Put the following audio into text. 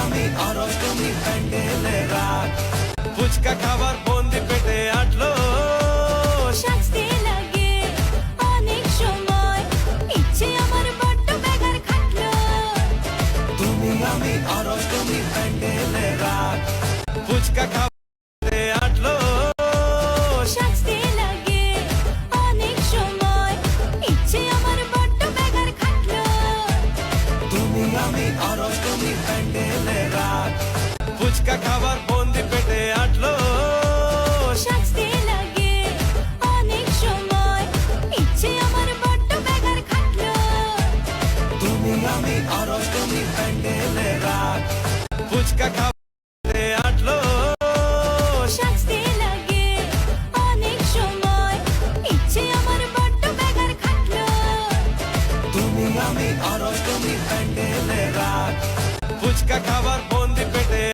আমি খরচ তুমি প্যান্ডেলে রাখ ফুচকা খাবার বন্দি পেটে আটলো শাস্তি লাগে তুমি আমি খরচ তুমি প্যান্ডেলে রাখ ফুচকা খাবার আমি আরও তুমি প্যান্ডেলে রাখ ফুচকা খাবার বন্দি পেটে আটলো আমি আরও তুমি প্যান্ডেলে রাখ ফুচকা খাবার আমি আরও তুমি ফুচকা খাবার